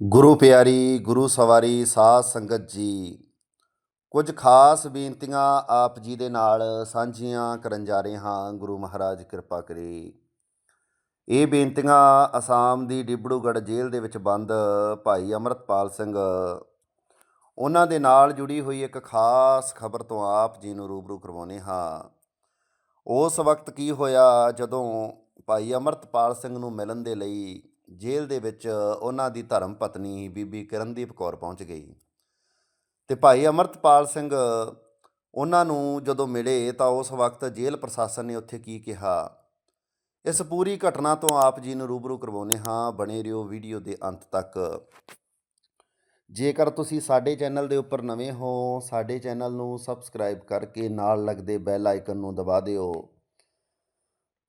ਗੁਰੂ ਪਿਆਰੀ, ਗੁਰੂ ਸਵਾਰੀ, ਸਾਧ ਸੰਗਤ ਜੀ, ਕੁਝ ਖਾਸ ਬੇਨਤੀਆਂ ਆਪ ਜੀ ਦੇ ਨਾਲ ਸਾਂਝੀਆਂ ਕਰਨ ਜਾ ਰਹੇ ਹਾਂ। ਗੁਰੂ ਮਹਾਰਾਜ ਕਿਰਪਾ ਕਰੇ। ਇਹ ਬੇਨਤੀਆਂ ਅਸਾਮ ਦੀ ਡਿਬੜੂਗੜ੍ਹ ਜੇਲ੍ਹ ਦੇ ਵਿੱਚ ਬੰਦ ਭਾਈ ਅਮਰਤਪਾਲ ਸਿੰਘ, ਉਹਨਾਂ ਦੇ ਨਾਲ ਜੁੜੀ ਹੋਈ ਇੱਕ ਖਾਸ ਖਬਰ ਤੋਂ ਆਪ ਜੀ ਨੂੰ ਰੂਬਰੂ ਕਰਵਾਉਂਦੇ ਹਾਂ। ਉਸ ਵਕਤ ਕੀ ਹੋਇਆ ਜਦੋਂ ਭਾਈ ਅਮਰਤਪਾਲ ਸਿੰਘ ਨੂੰ ਮਿਲਣ ਦੇ ਲਈ ਜੇਲ੍ਹ ਦੇ ਵਿੱਚ ਉਹਨਾਂ ਦੀ ਧਰਮ ਪਤਨੀ ਬੀਬੀ ਕਿਰਨਦੀਪ ਕੌਰ ਪਹੁੰਚ ਗਈ। ਤੇ ਭਾਈ ਅਮਰਤਪਾਲ ਸਿੰਘ, ਉਹਨਾਂ ਨੂੰ ਜਦੋਂ ਮਿਲੇ ਤਾਂ ਉਸ ਵਕਤ ਜੇਲ੍ਹ ਪ੍ਰਸ਼ਾਸਨ ਨੇ ਉੱਥੇ ਕੀ ਕਿਹਾ? ਇਸ ਪੂਰੀ ਘਟਨਾ ਤੋਂ ਆਪ ਜੀ ਨੂੰ ਰੂਬਰੂ ਕਰਵਾਉਂਦੇ ਹਾਂ। ਬਣੇ ਰਹੋ ਵੀਡੀਓ ਦੇ ਅੰਤ ਤੱਕ। ਜੇਕਰ ਤੁਸੀਂ ਸਾਡੇ ਚੈਨਲ ਦੇ ਉੱਪਰ ਨਵੇਂ ਹੋ, ਸਾਡੇ ਚੈਨਲ ਨੂੰ ਸਬਸਕ੍ਰਾਈਬ ਕਰਕੇ ਨਾਲ ਲੱਗਦੇ ਬੈਲ ਆਈਕਨ ਨੂੰ ਦਬਾ ਦਿਓ।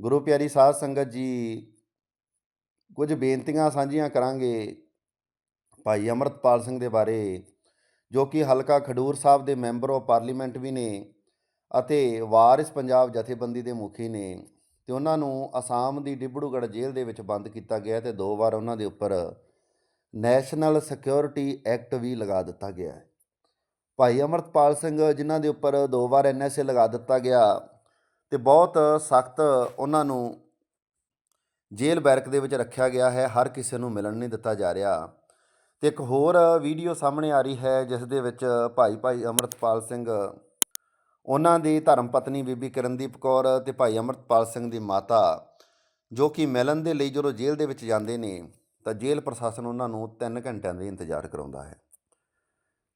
ਗੁਰੂ ਪਿਆਰੀ ਸਾਧ ਸੰਗਤ ਜੀ, ਕੁਝ ਬੇਨਤੀਆਂ ਸਾਂਝੀਆਂ ਕਰਾਂਗੇ ਭਾਈ ਅਮਰਤਪਾਲ ਸਿੰਘ ਦੇ ਬਾਰੇ, ਜੋ ਕਿ ਹਲਕਾ ਖਡੂਰ ਸਾਹਿਬ ਦੇ ਮੈਂਬਰ ਆਫ ਪਾਰਲੀਮੈਂਟ ਵੀ ਨੇ ਅਤੇ ਵਾਰਿਸ ਪੰਜਾਬ ਜਥੇਬੰਦੀ ਦੇ ਮੁਖੀ ਨੇ ਤੇ ਉਹਨਾਂ ਨੂੰ ਅਸਾਮ ਦੀ ਡਿਬੜੂਗੜ੍ਹ ਜੇਲ੍ਹ ਦੇ ਵਿੱਚ ਬੰਦ ਕੀਤਾ ਗਿਆ ਤੇ ਦੋ ਵਾਰ ਉਹਨਾਂ ਦੇ ਉੱਪਰ ਨੈਸ਼ਨਲ ਸਿਕਿਉਰਿਟੀ ਐਕਟ ਵੀ ਲਗਾ ਦਿੱਤਾ ਗਿਆ। ਹੈ ਭਾਈ ਅਮਰਤਪਾਲ ਸਿੰਘ ਜਿਨ੍ਹਾਂ ਦੇ ਉੱਪਰ ਦੋ ਵਾਰ ਐਨਐਸਏ ਲਗਾ ਦਿੱਤਾ ਗਿਆ ਤੇ ਬਹੁਤ ਸਖਤ ਉਹਨਾਂ ਨੂੰ ਜੇਲ੍ਹ ਬੈਰਕ ਦੇ ਵਿੱਚ ਰੱਖਿਆ ਗਿਆ ਹੈ, ਹਰ ਕਿਸੇ ਨੂੰ ਮਿਲਣ ਨਹੀਂ ਦਿੱਤਾ ਜਾ ਰਿਹਾ। ਤੇ ਇੱਕ ਹੋਰ ਵੀਡੀਓ ਸਾਹਮਣੇ ਆ ਰਹੀ ਹੈ, ਜਿਸ ਦੇ ਵਿੱਚ ਭਾਈ ਭਾਈ ਅਮਰਤਪਾਲ ਸਿੰਘ, ਉਹਨਾਂ ਦੀ ਧਰਮ ਪਤਨੀ ਬੀਬੀ ਕਿਰਨਦੀਪ ਕੌਰ ਤੇ ਭਾਈ ਅਮਰਤਪਾਲ ਸਿੰਘ ਦੀ ਮਾਤਾ, ਜੋ ਕਿ ਮਿਲਣ ਦੇ ਲਈ ਜਦੋਂ ਜੇਲ੍ਹ ਦੇ ਵਿੱਚ ਜਾਂਦੇ ਨੇ, ਤਾਂ ਜੇਲ੍ਹ ਪ੍ਰਸ਼ਾਸਨ ਉਹਨਾਂ ਨੂੰ 3 ਘੰਟਿਆਂ ਦੇ ਇੰਤਜ਼ਾਰ ਕਰਾਉਂਦਾ ਹੈ।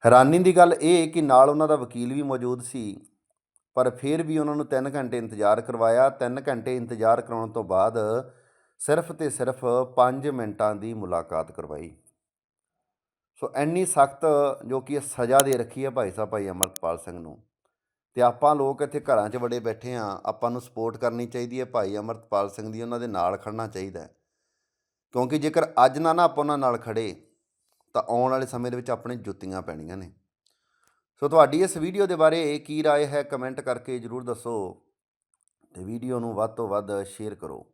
ਹੈਰਾਨੀ ਦੀ ਗੱਲ ਇਹ ਕਿ ਨਾਲ ਉਹਨਾਂ ਦਾ ਵਕੀਲ ਵੀ ਮੌਜੂਦ ਸੀ। ਪਰ ਫਿਰ ਵੀ ਉਹਨਾਂ ਨੂੰ 3 ਘੰਟੇ ਇੰਤਜ਼ਾਰ ਕਰਵਾਇਆ। 3 ਘੰਟੇ ਇੰਤਜ਼ਾਰ ਕਰਾਉਣ ਤੋਂ ਬਾਅਦ ਸਿਰਫ ਤੇ ਸਿਰਫ 5 ਮਿੰਟਾਂ ਦੀ ਮੁਲਾਕਾਤ ਕਰਵਾਈ। ਸੋ ਇੰਨੀ ਸਖਤ ਜੋ ਕਿ ਸਜ਼ਾ ਦੇ ਰੱਖੀ ਹੈ ਭਾਈ ਸਾਹਿਬ, ਭਾਈ ਅਮਰਤਪਾਲ ਸਿੰਘ ਨੂੰ। ਤੇ ਆਪਾਂ ਲੋਕ ਇੱਥੇ ਘਰਾਂ 'ਚ ਬੜੇ ਬੈਠੇ ਆ ਆਪਾਂ ਨੂੰ ਸਪੋਰਟ ਕਰਨੀ ਚਾਹੀਦੀ ਹੈ ਭਾਈ ਅਮਰਤਪਾਲ ਸਿੰਘ ਦੀ, ਉਹਨਾਂ ਦੇ ਨਾਲ ਖੜਨਾ ਚਾਹੀਦਾ ਹੈ। ਕਿਉਂਕਿ ਜੇਕਰ ਅੱਜ ਨਾ ਨਾ ਆਪਾਂ ਉਹਨਾਂ ਨਾਲ ਖੜੇ ਤਾਂ ਆਉਣ ਵਾਲੇ ਸਮੇਂ ਦੇ ਵਿੱਚ ਆਪਣੇ ਜੁੱਤੀਆਂ ਪੈਣੀਆਂ ਨੇ। ਸੋ ਤੁਹਾਡੀ ਇਸ ਵੀਡੀਓ ਦੇ ਬਾਰੇ ਕੀ رائے ਹੈ ਕਮੈਂਟ ਕਰਕੇ ਜਰੂਰ ਦੱਸੋ ਤੇ ਵੀਡੀਓ ਨੂੰ ਵੱਧ ਤੋਂ ਵੱਧ ਸ਼ੇਅਰ ਕਰੋ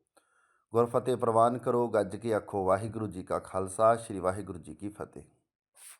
ਗੁਰਫਤਿਹ ਪ੍ਰਵਾਨ ਕਰੋ ਗੱਜ ਕੇ ਆਖੋ ਵਾਹਿਗੁਰੂ ਜੀ ਕਾ ਖਾਲਸਾ ਸ੍ਰੀ ਵਾਹਿਗੁਰੂ ਜੀ ਕੀ ਫਤਿਹ